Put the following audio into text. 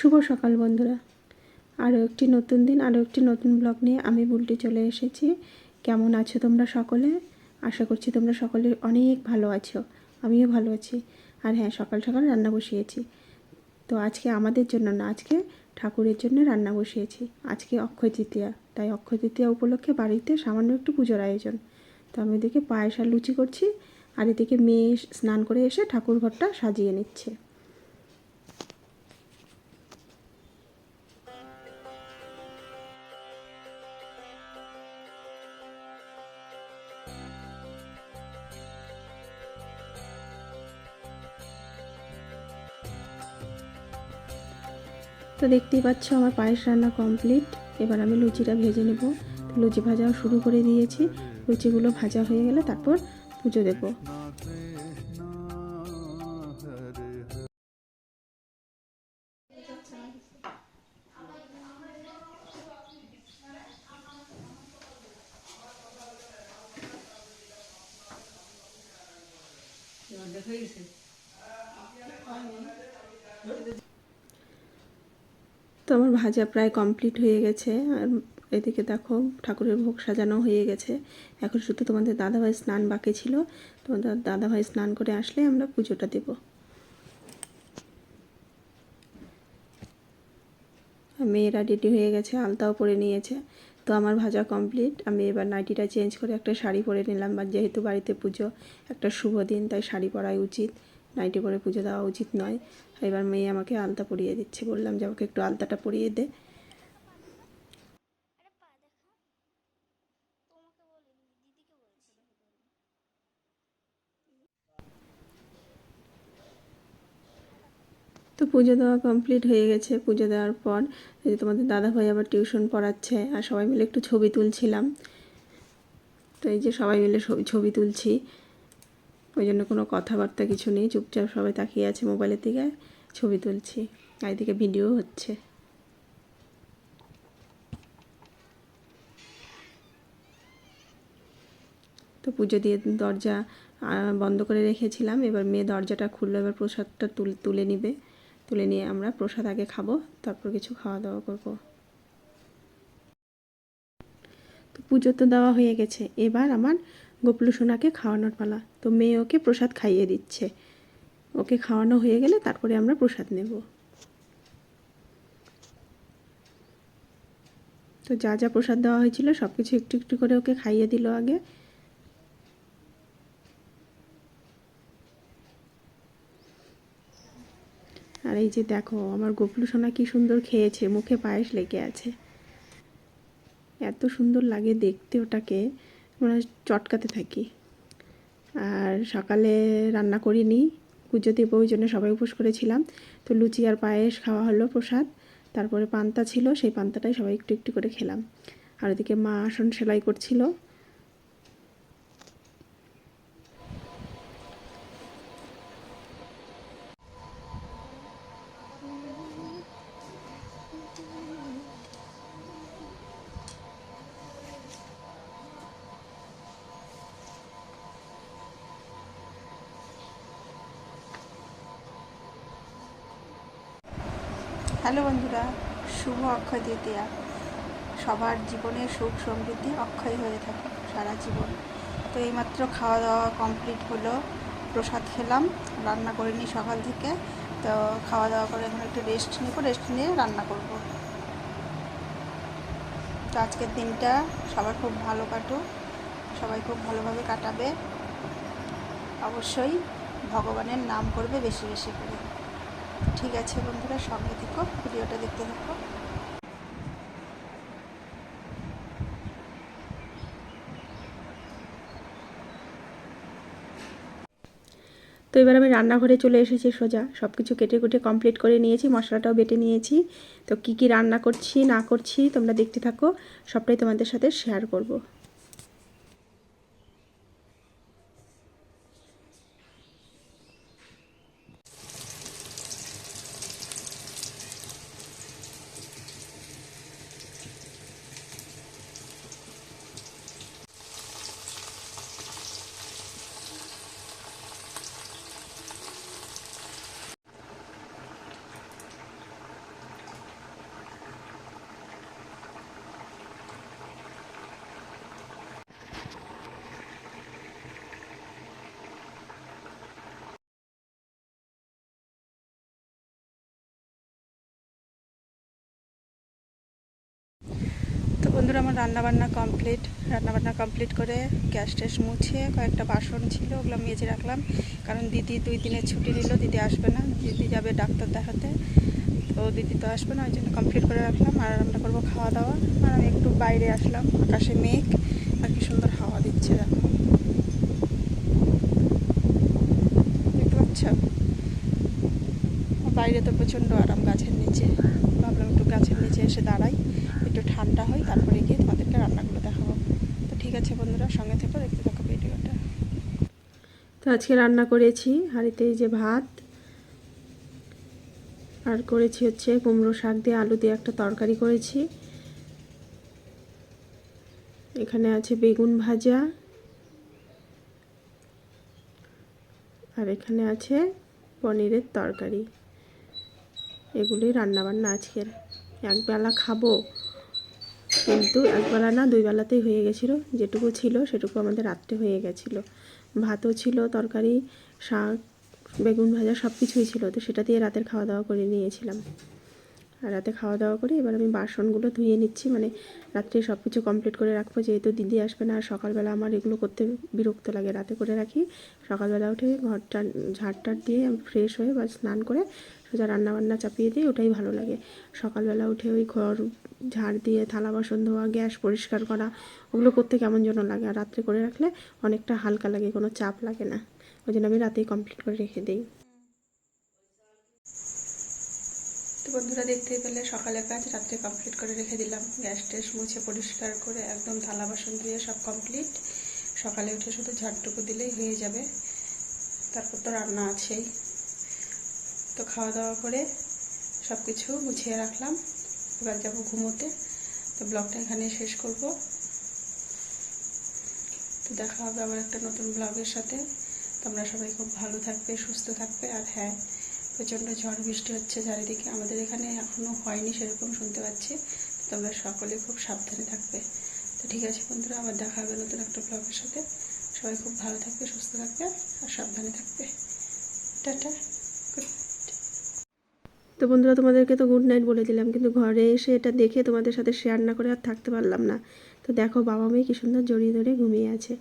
শুভ সকাল বন্ধুরা। আরও একটি নতুন দিন আরও একটি নতুন ব্লগ নিয়ে আমি বুলটি চলে এসেছি। কেমন আছো তোমরা সকলে? আশা করছি তোমরা সকলে অনেক ভালো আছো। আমিও ভালো আছি। আর হ্যাঁ সকাল সকাল রান্না বসিয়েছি। তো আজকে আমাদের জন্য না, আজকে ঠাকুরের জন্য রান্না বসিয়েছি। আজকে অক্ষয় তৃতীয়া। তাই অক্ষয় তৃতীয়া উপলক্ষে বাড়িতে সামান্য একটু পুজোর আয়োজন। তো আমি ওদিকে পায়েস আর লুচি করছি। আর এদিকে মেয়ে স্নান করে এসে ঠাকুর ঘরটা সাজিয়ে নিচ্ছে। তো দেখতেই পাচ্ছ আমার পায়েস রান্না কমপ্লিট এবার আমি লুচিটা ভেজে নেব। লুচি ভাজাও শুরু করে দিয়েছি। লুচিগুলো ভাজা হয়ে গেলে তারপর পুজো দেবো। তো আমার ভাজা প্রায় কমপ্লিট হয়ে গেছে। আর এদিকে দেখো ঠাকুরের ভোগ সাজানো হয়ে গেছে। এখন শুধু তোমাদের দাদাভাই স্নান বাকি ছিল। তোমাদের দাদাভাই স্নান করে আসলে আমরা পুজোটা দেব। মেয়েরা রেডি হয়ে গেছে, আলতাও পরে নিয়েছে। তো আমার ভাজা কমপ্লিট আমি এবার নাইটিটা চেঞ্জ করে একটা শাড়ি পরে নিলাম। বা যেহেতু বাড়িতে পুজো, একটা শুভ দিন, তাই শাড়ি পরাই উচিত। নাইটি পরে পুজো দেওয়া উচিত নয়। এবার মেয়ে আমাকে আলতা পরিয়ে দিচ্ছে। বললাম যে, আমাকে একটু আলতাটা পরিয়ে দে। তো পুজো দেওয়া কমপ্লিট হয়ে গেছে। পুজো দেওয়ার পর এই যে তোমাদের দাদাভাই আবার টিউশন পড়াচ্ছে আর সবাই মিলে একটু ছবি তুলছিলাম। তো এই যে সবাই মিলে ছবি তুলছি। ওই জন্য কোনো কথাবার্তা কিছু নেই। চুপচাপ সবাই তাকিয়ে আছে মোবাইলের দিকে। ছবি তুলছি। আর এদিকে ভিডিও হচ্ছে। তো পুজো দিয়ে দরজা বন্ধ করে রেখেছিলাম। এবার মেয়ে দরজাটা খুললো। এবার প্রসাদটা তুলে নিবে। তুলে নিয়ে আমরা প্রসাদ আগে খাব। তারপর কিছু খাওয়া দাওয়া করব। তো পুজো তো দেওয়া হয়ে গেছে। এবার আমার গোপলু সোনাকে খাওয়ানোর পালা। তো মেয়ে ওকে প্রসাদ খাইয়ে দিচ্ছে। ওকে খাওয়ানো হয়ে গেলে তারপরে আমরা প্রসাদ নেব। তো যা যা প্রসাদ দেওয়া হয়েছিল সব কিছু একটু একটু করে ওকে খাইয়ে দিল আগে। আর এই যে দেখো, আমার গোপলু সোনা কি সুন্দর খেয়েছে, মুখে পায়েস লেগে আছে। এত সুন্দর লাগে দেখতে ওটাকে। মানে চটকাতে থাকি। আর সকালে রান্না করি করিনি, পুজো দেব ওই জন্য সবাই উপোস করেছিলাম। তো লুচি আর পায়েস খাওয়া হলো প্রসাদ। তারপরে পান্তা ছিল, সেই পান্তাটাই সবাই একটু একটু করে খেলাম। আর ওদিকে মা আসন সেলাই করছিল। হ্যালো বন্ধুরা, শুভ অক্ষয় তৃতীয়া। সবার জীবনে সুখ সমৃদ্ধি অক্ষয় হয়ে থাকে সারা জীবন। তো এইমাত্র খাওয়া দাওয়া কমপ্লিট হলো, প্রসাদ খেলাম, রান্না করিনি সকাল থেকে। তো খাওয়া দাওয়া করে এখন একটু রেস্ট নেব রেস্ট নিয়ে রান্না করব। তো আজকের দিনটা সবার খুব ভালো কাটুক, সবাই খুব ভালোভাবে কাটাবে। অবশ্যই ভগবানের নাম করবে বেশি বেশি করে। ঠিক আছে বন্ধুরা, সঙ্গে থেকো, ভিডিওটা দেখতে থাকো। তো এবার আমি রান্নাঘরে চলে এসেছি সোজা। সব কিছু কেটে কুটে কমপ্লিট করে নিয়েছি, মশলাটাও বেটে নিয়েছি। তো কি কি রান্না করছি, না করছি, তোমরা দেখতে থাকো। সবটাই তোমাদের সাথে শেয়ার করব। আমার রান্নাবান্না কমপ্লিট রান্নাবান্না কমপ্লিট করে গ্যাস ট্যাস মুছে কয়েকটা বাসন ছিল, ওগুলো মেজে রাখলাম। কারণ দিদি দুই দিনের ছুটি নিল, দিদি আসবে না। দিদি যাবে ডাক্তার দেখাতে। তো দিদি তো আসবে না, ওই জন্য কমপ্লিট করে রাখলাম। আর আমরা করব খাওয়া দাওয়া আর আমি একটু বাইরে আসলাম। আকাশে মেঘ, আর কি সুন্দর হাওয়া দিচ্ছে দেখো। দেখতে পাচ্ছ? বাইরে তো প্রচণ্ড আরাম গাছের নিচে। ভাবলাম একটু গাছের নিচে এসে দাঁড়াই। একটু ঠান্ডা হয়, তারপরে গিয়ে তোমাদেরকে রান্নাগুলো দেখাবো। তো ঠিক আছে বন্ধুরা, সঙ্গে থেকো, দেখতে থাকো ভিডিওটা তো আজকে রান্না করেছি হাঁড়িতে এই যে ভাত, আর করেছি হচ্ছে কুমড়ো শাক দিয়ে আলু দিয়ে একটা তরকারি করেছি। এখানে আছে বেগুন ভাজা, আর এখানে আছে পনিরের তরকারি। এগুলোই রান্নাবান্না আজকের। একবেলা খাব। কিন্তু একবেলা না দুই বেলাতেই হয়ে গেছিল। যেটুকু ছিল সেটুকু আমাদের রাত্রে হয়ে গেছিল। ভাতও ছিল, তরকারি, শাক, বেগুন ভাজা সব কিছুই ছিল। তো সেটা দিয়ে রাতের খাওয়া দাওয়া করে নিয়েছিলাম। আর রাতে খাওয়া দাওয়া করে এবার আমি বাসনগুলো ধুয়ে নিচ্ছি। মানে রাত্রে সব কিছু কমপ্লিট করে রাখব। যেহেতু দিদি আসবে না আর সকালবেলা আমার এগুলো করতে বিরক্ত লাগে। রাতে করে রাখি। সকালবেলা উঠে ঘরটা ঝাড়টার দিয়ে ফ্রেশ হয়ে বা স্নান করে সোজা রান্নাবান্না চাপিয়ে দিই। ওটাই ভালো লাগে। সকালবেলা উঠে ওই ঘর ঝাড় দিয়ে থালা বাসন ধোয়া, গ্যাস পরিষ্কার করা, ওগুলো করতে কেমন যেন লাগে। আর রাত্রে করে রাখলে অনেকটা হালকা লাগে, কোনো চাপ লাগে না। ওই জন্য আমি রাতেই কমপ্লিট করে রেখে দিই। তো বন্ধুরা দেখতেই পেলে সকালে কাজ রাত্রে কমপ্লিট করে রেখে দিলাম। গ্যাস ট্যাস মুছে পরিষ্কার করে একদম থালা বাসন ধুয়ে সব কমপ্লিট সকালে উঠে শুধু ঝাড়টুকু দিলেই হয়ে যাবে। তারপর তো রান্না আছেই। তো খাওয়া দাওয়া করে সব কিছু গুছিয়ে রাখলাম। এবার যাব ঘুমোতে। তো ব্লগটা এখানে শেষ করব। তো দেখা হবে আবার একটা নতুন ব্লগের সাথে। তোমরা সবাই খুব ভালো থাকবে, সুস্থ থাকবে। আর হ্যাঁ প্রচণ্ড ঝড়, বৃষ্টি হচ্ছে চারিদিকে। আমাদের এখানে এখনও হয়নি সেরকম শুনতে পাচ্ছি। তোমরা সকলে খুব সাবধানে থাকবে। তো ঠিক আছে বন্ধুরা, আবার দেখা হবে নতুন একটা ব্লগের সাথে। সবাই খুব ভালো থাকবে, সুস্থ থাকবে, আর সাবধানে থাকবে। টাটা। তো বন্ধুরা, তোমাদেরকে তো গুড নাইট বলে দিলাম, কিন্তু ঘরে এসে এটা দেখে তোমাদের সাথে শেয়ার না করে আর থাকতে পারলাম না। তো দেখো বাবা মেয়ে কি সুন্দর জড়িয়ে ধরে ঘুমিয়ে আছে।